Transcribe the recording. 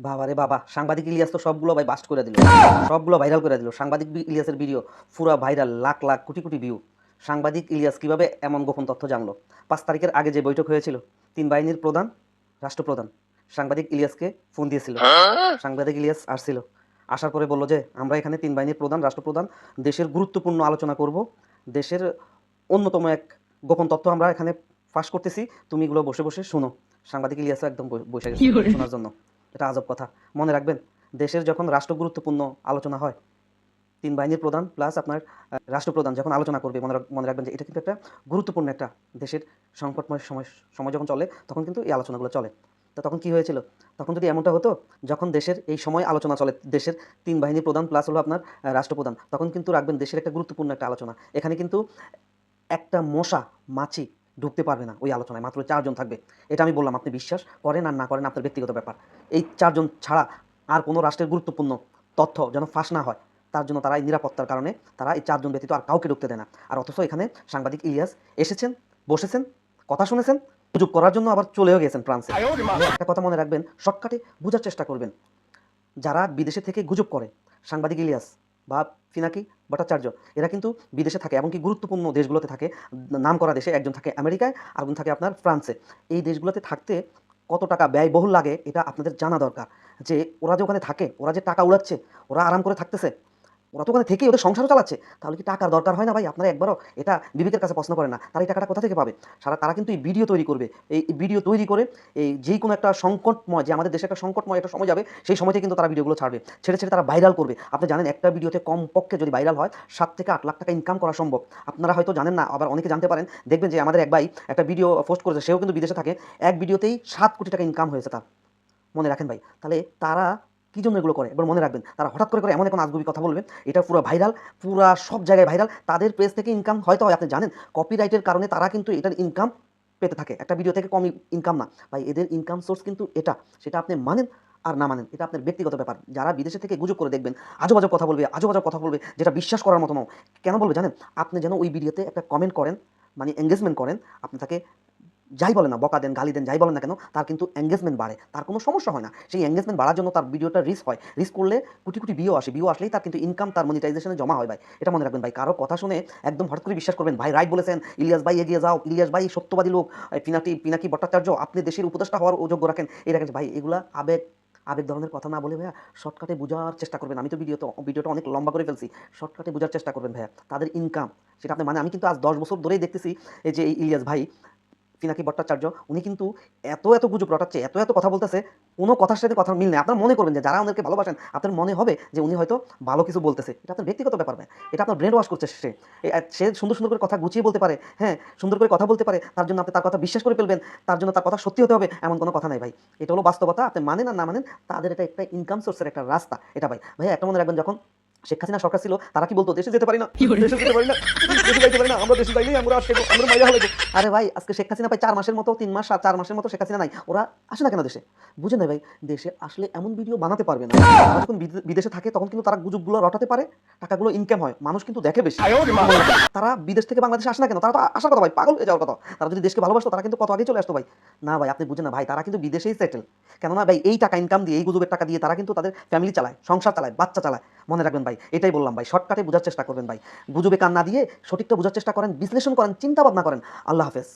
বাবা রে বাবা সাংবাদিক ইলিয়াস তো সবগুলো ভাই বাস্ট করে দিল। সবগুলো ভাইরাল করে দিল। সাংবাদিক ইলিয়াসের ভিডিও পুরা ভাইরাল লাখ লাখ কোটি কোটি ভিউ সাংবাদিক ইলিয়াস কীভাবে এমন গোপন তথ্য জানলো? পাঁচ তারিখের আগে যে বৈঠক হয়েছিল তিন বাহিনীর প্রধান রাষ্ট্রপ্রধান সাংবাদিক ইলিয়াসকে ফোন দিয়েছিল। সাংবাদিক ইলিয়াস আসছিল। আসার পরে বলল যে আমরা এখানে তিন বাহিনীর প্রধান রাষ্ট্রপ্রধান দেশের গুরুত্বপূর্ণ আলোচনা করব। দেশের অন্যতম এক গোপন তথ্য আমরা এখানে ফাঁস করতেছি। তুমি এগুলো বসে বসে শোনো। সাংবাদিক ইলিয়াসও একদম বসে- বসে গেছে শোনার জন্য। এটা আজব কথা। মনে রাখবেন, দেশের যখন রাষ্ট্র গুরুত্বপূর্ণ আলোচনা হয়, তিন বাহিনীর প্রধান প্লাস আপনার রাষ্ট্রপ্রধান যখন আলোচনা করবে, মনে মনে রাখবেন যে এটা কিন্তু একটা গুরুত্বপূর্ণ একটা দেশের সংকটময় সময় সময় যখন চলে, তখন কিন্তু এই আলোচনাগুলো চলে। তো তখন কি হয়েছিল? তখন যদি এমনটা হতো, যখন দেশের এই সময় আলোচনা চলে, দেশের তিন বাহিনী প্রধান প্লাস হলো আপনার রাষ্ট্রপ্রধান, তখন কিন্তু রাখবেন দেশের একটা গুরুত্বপূর্ণ একটা আলোচনা। এখানে কিন্তু একটা মশা, মাছি ঢুকতে পারবে না ওই আলোচনায়, মাত্র চারজন থাকবে। এটা আমি বললাম, আপনি বিশ্বাস করেন আর না করেন আপনার ব্যক্তিগত ব্যাপার। এই চারজন ছাড়া আর কোনো রাষ্ট্রের গুরুত্বপূর্ণ তথ্য যেন ফাঁস না হয়, তার জন্য তারা এই নিরাপত্তার কারণে তারা এই চারজন ব্যতীত আর কাউকে ঢুকতে দেয় না। আর অথচ এখানে সাংবাদিক ইলিয়াস এসেছেন, বসেছেন, কথা শুনেছেন, সুযোগ করার জন্য আবার চলেও গেছেন ফ্রান্সে। একটা কথা মনে রাখবেন, শর্টকাটে বোঝার চেষ্টা করবেন। যারা বিদেশে থেকে গুজব করে, সাংবাদিক ইলিয়াস বা ফিনাকি ভট্টাচার্য, এরা কিন্তু বিদেশে থাকে এমনকি গুরুত্বপূর্ণ দেশগুলোতে থাকে। নাম করা দেশে একজন থাকে আমেরিকায়, আরেকজন থাকে আপনার ফ্রান্সে। এই দেশগুলোতে থাকতে কত টাকা ব্যয়বহুল লাগে, এটা আপনাদের জানা দরকার। যে ওরা যে ওখানে থাকে, ওরা যে টাকা উড়াচ্ছে, ওরা আরাম করে থাকতেছে। ওরা তো ওখানে থেকেই ওদের সংসারও চালাচ্ছে। তাহলে কি টাকার দরকার হয় না ভাই? আপনারা একবারও এটা বিবেকের কাছে প্রশ্ন করে না। তারা এই টাকাটা কোথা থেকে পাবে? সারা তারা কিন্তু এই ভিডিও তৈরি করবে। এই ভিডিও তৈরি করে এই যেই কোনো একটা সংকটময়, যে আমাদের দেশে একটা সংকটময় একটা সময় যাবে, সেই সময়তে কিন্তু তারা ভিডিওগুলো ছাড়বে। ছেড়ে ছেড়ে তারা ভাইরাল করবে। আপনি জানেন একটা ভিডিওতে কম পক্ষে যদি ভাইরাল হয়, সাত থেকে আট লাখ টাকা ইনকাম করা সম্ভব। আপনারা হয়তো জানেন না, আবার অনেকে জানতে পারেন। দেখবেন যে আমাদের এক ভাই একটা ভিডিও পোস্ট করেছে, সেও কিন্তু বিদেশে থাকে। এক ভিডিওতেই সাত কোটি টাকা ইনকাম হয়েছে তার। মনে রাখেন ভাই। তাহলে তারা কী জন্য এগুলো করে? এবার মনে রাখবেন, তারা হঠাৎ করে করে এমন এখন আজগুবি কথা বলবেন এটা পুরো ভাইরাল পুরা সব জায়গায় ভাইরাল তাদের পেজ থেকে ইনকাম হয়তো হয় আপনি জানেন কপিরাইটের কারণে তারা কিন্তু এটার ইনকাম পেতে থাকে। একটা ভিডিও থেকে কম ইনকাম না। ভাই, এদের ইনকাম সোর্স কিন্তু এটা, সেটা আপনি মানেন আর না মানেন, এটা আপনার ব্যক্তিগত ব্যাপার। যারা বিদেশে থেকে গুজব করে দেখবেন, আজব আজব কথা বলবে, আজব আজব কথা বলবে, যেটা বিশ্বাস করার মতো নয় কেন বলবে জানেন? আপনি যেন ওই ভিডিওতে একটা কমেন্ট করেন মানে এঙ্গেজমেন্ট করেন আপনি তাকে যাই বলে না, বকা দেন, গালি দেন, যাই বলেন না কেন, তার কিন্তু এঙ্গেজমেন্ট বাড়ে, তার কোনো সমস্যা হয় না। সেই এঙ্গেজমেন্ট বাড়ার জন্য তার ভিডিওটা রিস্ক হয়। রিস্ক করলে কোটি কোটি ভিউ আসে ভিউ আসলেই তার কিন্তু ইনকাম তার মনিটাইজেশনে জমা হয় ভাই। এটা মনে রাখবেন ভাই, কারও কথা শুনে একদম হঠাৎ করে বিশ্বাস করবেন, ভাই রাইট বলেছেন, ইলিয়াস ভাই এগিয়ে যাও, ইলিয়াস ভাই সত্যবাদী লোক পিনাকি পিনাকি ভট্টাচার্য, আপনি দেশের উপদেষ্টা হওয়ার যোগ্য রাখেন। এই রাখেন ভাই, এগুলা আবেগ আবেগ ধরনের কথা না বলে ভাইয়া শর্টকাটে বোঝার চেষ্টা করবেন। আমি তো ভিডিও তো ভিডিওটা অনেক লম্বা করে ফেলছি। শর্টকাটে বোঝার চেষ্টা করবেন ভাইয়া। তাদের ইনকাম সেটা আপনি মানে আমি কিন্তু আজ দশ বছর ধরেই দেখতেছি, এই যে ইলিয়াস ভাই পিনাকি ভট্টাচার্য, উনি কিন্তু এত এত গুজব রটাচ্ছে, এত এত কথা বলতেছে, কোনো কথার সাথে কথা মিল নেই। আপনার মনে করবেন যে যারা ওনাদেরকে ভালোবাসেন, আপনার মনে হবে যে উনি হয়তো ভালো কিছু বলতেছে। এটা আপনার ব্যক্তিগত ব্যাপার ভাই। এটা আপনার ব্রেন ওয়াশ করছে সে। সে সুন্দর সুন্দর করে কথা গুছিয়ে বলতে পারে হ্যাঁ সুন্দর করে কথা বলতে পারে, তার জন্য আপনি তার কথা বিশ্বাস করে ফেলবেন, তার জন্য তার কথা সত্যি হতে হবে, এমন কোনো কথা নাই ভাই। এটা হলো বাস্তবতা, আপনি মানেন আর না মানেন, তাদের এটা একটা ইনকাম সোর্সের একটা রাস্তা। এটা ভাই ভাই একটা মনে রাখবেন, যখন শেখ হাসিনা সরকার ছিল তারা কি বলতো দেশে যেতে পারি না দেশে যেতে পারি না দেশে যাইতে পারি না আমরা দেশে যাইলেই আমরা আসব আমরা মাইয়া হলে আরে ভাই আজকে শেখ হাসিনা ভাই চার মাসের মতো তিন মাস চার মাসের মতো শেখ হাসিনা নাই ওরা আসে না কেন দেশে? বুঝে না ভাই দেশে আসলে এমন ভিডিও বানাতে পারবে না। তারা যখন বিদেশে থাকে তখন কিন্তু তারা গুজবগুলো রটাতে পারে টাকাগুলো ইনকাম হয় মানুষ কিন্তু দেখে বেশি। তারা বিদেশ থেকে বাংলাদেশে আসে না কেন? তারা তো আসার কথা ভাই পাগল হয়ে যাওয়ার কথা। তারা যদি দেশকে ভালোবাসতো তারা কিন্তু কত আগে চলে আসতো ভাই। না ভাই আপনি বুঝেন না ভাই তারা কিন্তু বিদেশেই সেটেল কেননা ভাই এই টাকা ইনকাম দিয়ে এই গুজবের টাকা দিয়ে তারা কিন্তু তাদের ফ্যামিলি চালায় সংসার চালায় বাচ্চা চালায়। মনে রাখবেন ভাই, এটাই বললাম ভাই শর্টকাটে বোঝার চেষ্টা করবেন ভাই। গুজবে কান না দিয়ে, সঠিকটা বোঝার চেষ্টা করেন, বিশ্লেষণ করেন চিন্তা ভাবনা করেন। আল্লাহ হাফেজ।